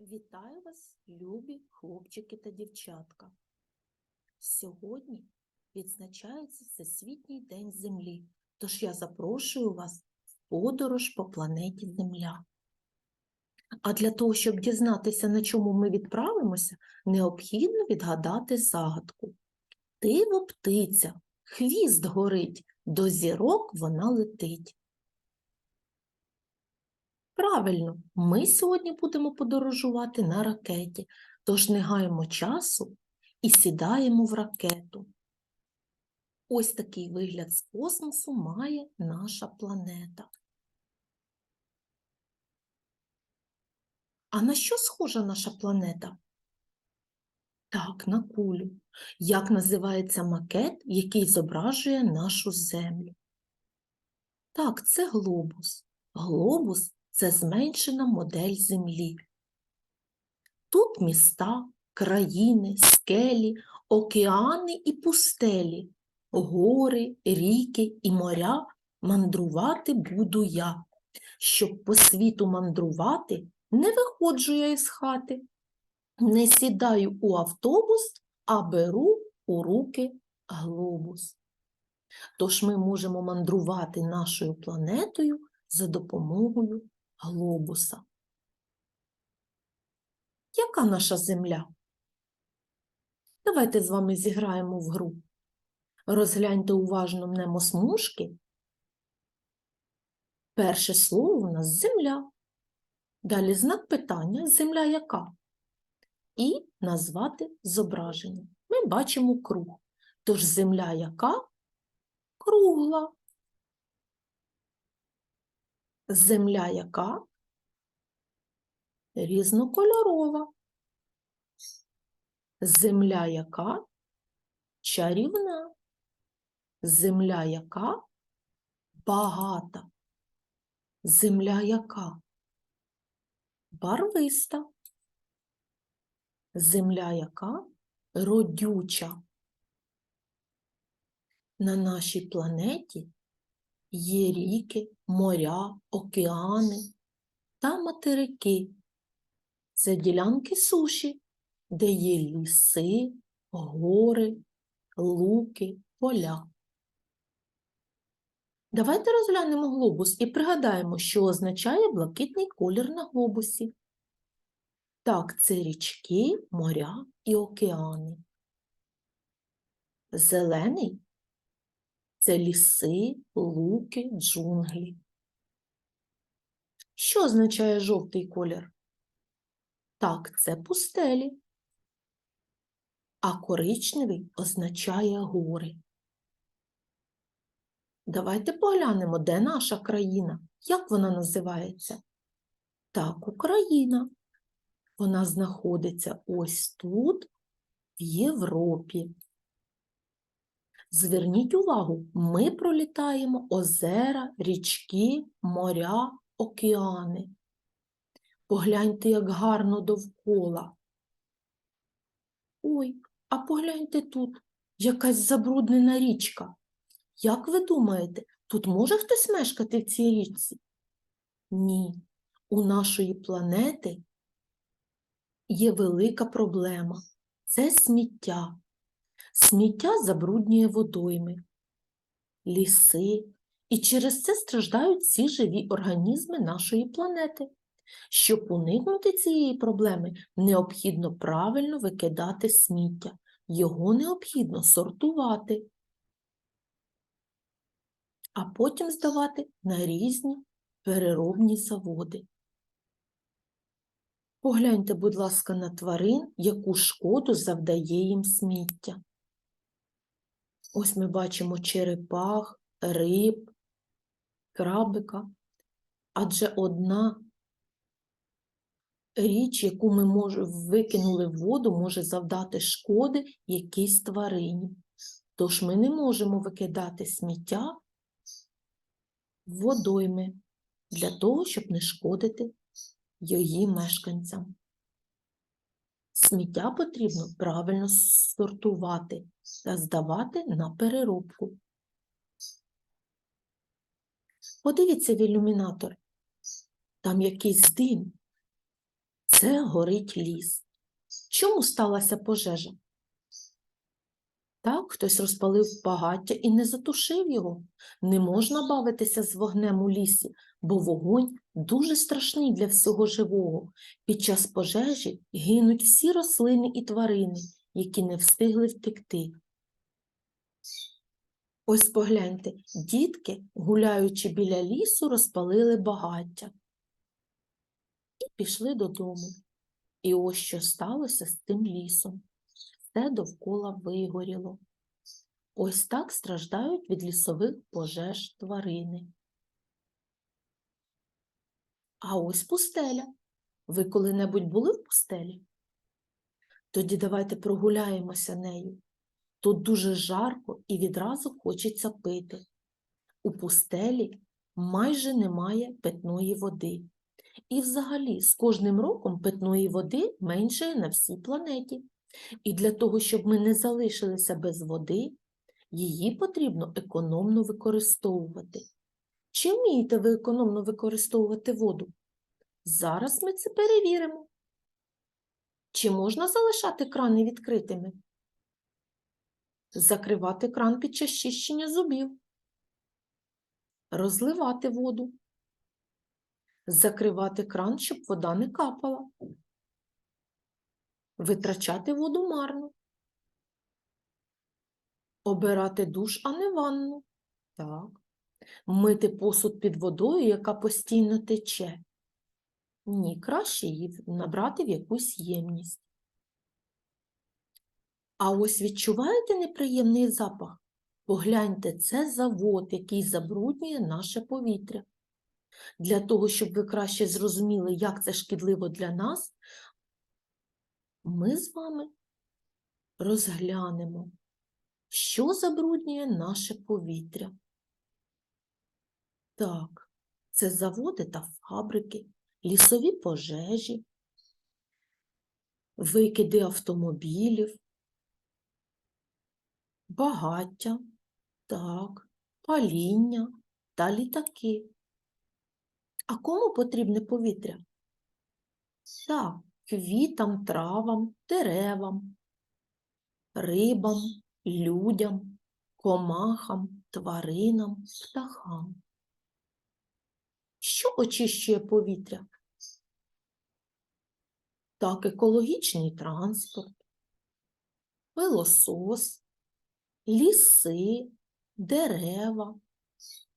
Вітаю вас, любі хлопчики та дівчатка. Сьогодні відзначається Всесвітній день Землі, тож я запрошую вас в подорож по планеті Земля. А для того, щоб дізнатися, на чому ми відправимося, необхідно відгадати загадку. Диво птиця, хвіст горить, до зірок вона летить. Правильно, ми сьогодні будемо подорожувати на ракеті, тож не гаємо часу і сідаємо в ракету. Ось такий вигляд з космосу має наша планета. А на що схожа наша планета? Так, на кулю. Як називається макет, який зображує нашу Землю? Так, це глобус. Глобус це зменшена модель Землі. Тут міста, країни, скелі, океани і пустелі, гори, ріки і моря мандрувати буду я. Щоб по світу мандрувати, не виходжу я із хати, не сідаю у автобус, а беру у руки глобус. Тож ми можемо мандрувати нашою планетою за допомогою глобуса. Яка наша земля? Давайте з вами зіграємо в гру. Розгляньте уважно мнемосмужки. Перше слово у нас земля. Далі знак питання земля яка? І назвати зображення. Ми бачимо круг. Тож земля яка? Кругла. Земля яка? Різнокольорова. Земля яка? Чарівна. Земля яка? Багата. Земля яка? Барвиста. Земля яка? Родюча. На нашій планеті є ріки, моря, океани та материки. Це ділянки суші, де є ліси, гори, луки, поля. Давайте розглянемо глобус і пригадаємо, що означає блакитний колір на глобусі. Так, це річки, моря і океани. Зелений це ліси, луки, джунглі. Що означає жовтий колір? Так, це пустелі. А коричневий означає гори. Давайте поглянемо, де наша країна, як вона називається. Так, Україна. Вона знаходиться ось тут, в Європі. Зверніть увагу, ми пролітаємо озера, річки, моря, океани. Погляньте, як гарно довкола. Ой, а погляньте тут, якась забруднена річка. Як ви думаєте, тут може хтось мешкати в цій річці? Ні, у нашої планети є велика проблема це сміття. Сміття забруднює водойми, ліси, і через це страждають всі живі організми нашої планети. Щоб уникнути цієї проблеми, необхідно правильно викидати сміття. Його необхідно сортувати, а потім здавати на різні переробні заводи. Погляньте, будь ласка, на тварин, яку шкоду завдає їм сміття. Ось ми бачимо черепах, риб, крабика. Адже одна річ, яку ми може, викинули в воду, може завдати шкоди якійсь тварині. Тож ми не можемо викидати сміття в водойми для того, щоб не шкодити її мешканцям. Сміття потрібно правильно сортувати здавати на переробку. Подивіться в ілюмінатор. Там якийсь дим. Це горить ліс. Чому сталася пожежа? Так, хтось розпалив багаття і не затушив його. Не можна бавитися з вогнем у лісі, бо вогонь дуже страшний для всього живого. Під час пожежі гинуть всі рослини і тварини, які не встигли втекти. Ось погляньте, дітки, гуляючи біля лісу, розпалили багаття і пішли додому. І ось що сталося з тим лісом. Все довкола вигоріло. Ось так страждають від лісових пожеж тварини. А ось пустеля. Ви коли-небудь були в пустелі? Тоді давайте прогуляємося нею. Тут дуже жарко і відразу хочеться пити. У пустелі майже немає питної води. І взагалі з кожним роком питної води меншає на всій планеті. І для того, щоб ми не залишилися без води, її потрібно економно використовувати. Чи вмієте ви економно використовувати воду? Зараз ми це перевіримо. Чи можна залишати крани відкритими? Закривати кран під час чищення зубів. Розливати воду. Закривати кран, щоб вода не капала. Витрачати воду марно. Обирати душ, а не ванну. Так. Мити посуд під водою, яка постійно тече. Ні, краще її набрати в якусь ємність. А ось відчуваєте неприємний запах? Погляньте, це завод, який забруднює наше повітря. Для того, щоб ви краще зрозуміли, як це шкідливо для нас, ми з вами розглянемо, що забруднює наше повітря. Так, це заводи та фабрики, лісові пожежі, викиди автомобілів, багаття, так, паління та літаки. А кому потрібне повітря? Так, квітам, травам, деревам, рибам, людям, комахам, тваринам, птахам. Що очищує повітря? Так, екологічний транспорт, пилосос, ліси, дерева.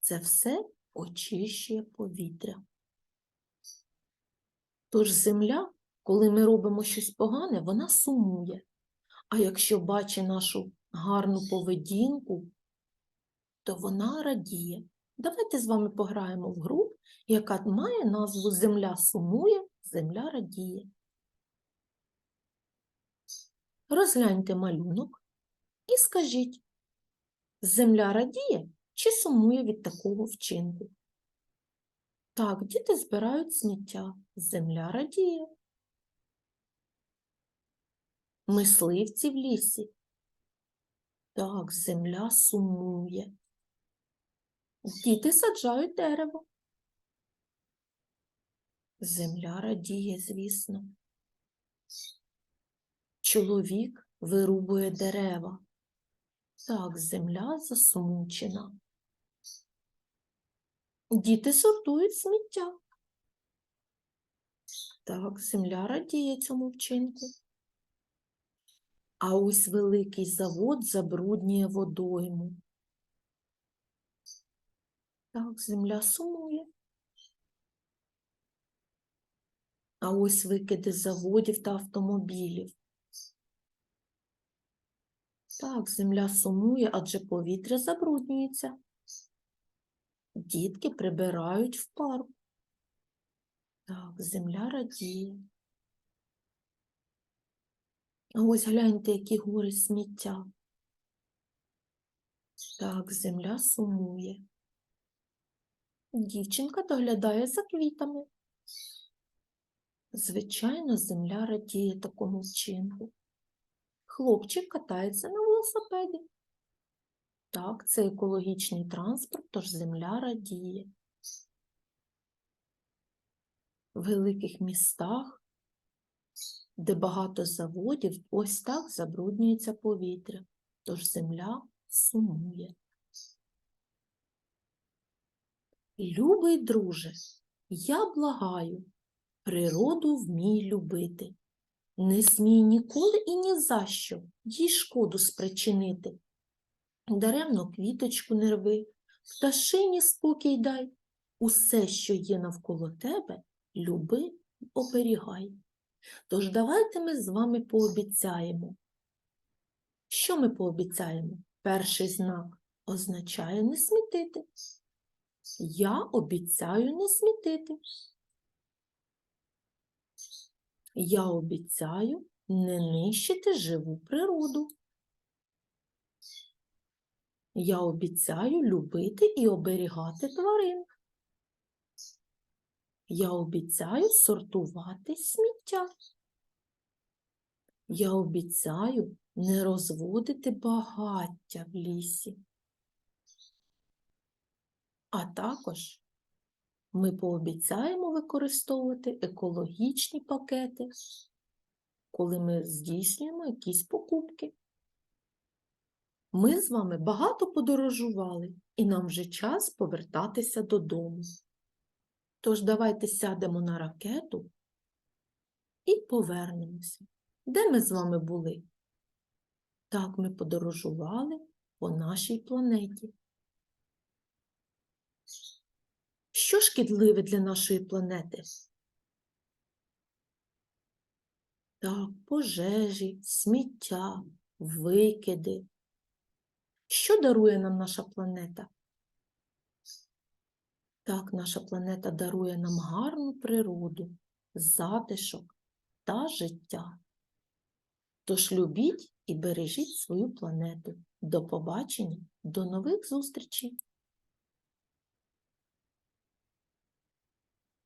Це все очищує повітря. Тож земля, коли ми робимо щось погане, вона сумує. А якщо бачить нашу гарну поведінку, то вона радіє. Давайте з вами пограємо в гру, яка має назву Земля сумує, земля радіє. Розгляньте малюнок і скажіть, земля радіє чи сумує від такого вчинку? Так, діти збирають сміття, земля радіє. Мисливці в лісі. Так, земля сумує. Діти саджають дерево. Земля радіє, звісно. Чоловік вирубує дерева. Так, земля засмучена. Діти сортують сміття. Так, земля радіє цьому вчинку. А ось великий завод забруднює водойму. Так, земля сумує. А ось викиди заводів та автомобілів. Так, земля сумує, адже повітря забруднюється. Дітки прибирають в парк. Так, земля радіє. А ось гляньте, які гори сміття. Так, земля сумує. Дівчинка доглядає за квітами. Звичайно, земля радіє такому вчинку. Хлопчик катається на велосипеді. Так, це екологічний транспорт, тож земля радіє. В великих містах де багато заводів, ось так забруднюється повітря, тож земля сумує. Любий друже, я благаю, природу вмій любити. Не смій ніколи і ні за що їй шкоду спричинити. Даремно квіточку не рви, пташині спокій дай. Усе, що є навколо тебе, люби й оберігай. Тож давайте ми з вами пообіцяємо. Що ми пообіцяємо? Перший знак означає не смітити. Я обіцяю не смітити. Я обіцяю не нищити живу природу. Я обіцяю любити і оберігати тварин. Я обіцяю сортувати сміття. Я обіцяю не розводити багаття в лісі. А також ми пообіцяємо використовувати екологічні пакети, коли ми здійснюємо якісь покупки. Ми з вами багато подорожували, і нам вже час повертатися додому. Тож давайте сядемо на ракету і повернемося. Де ми з вами були? Так, ми подорожували по нашій планеті. Що шкідливе для нашої планети? Так, пожежі, сміття, викиди. Що дарує нам наша планета? Так, наша планета дарує нам гарну природу, затишок та життя. Тож любіть і бережіть свою планету. До побачення, до нових зустрічей!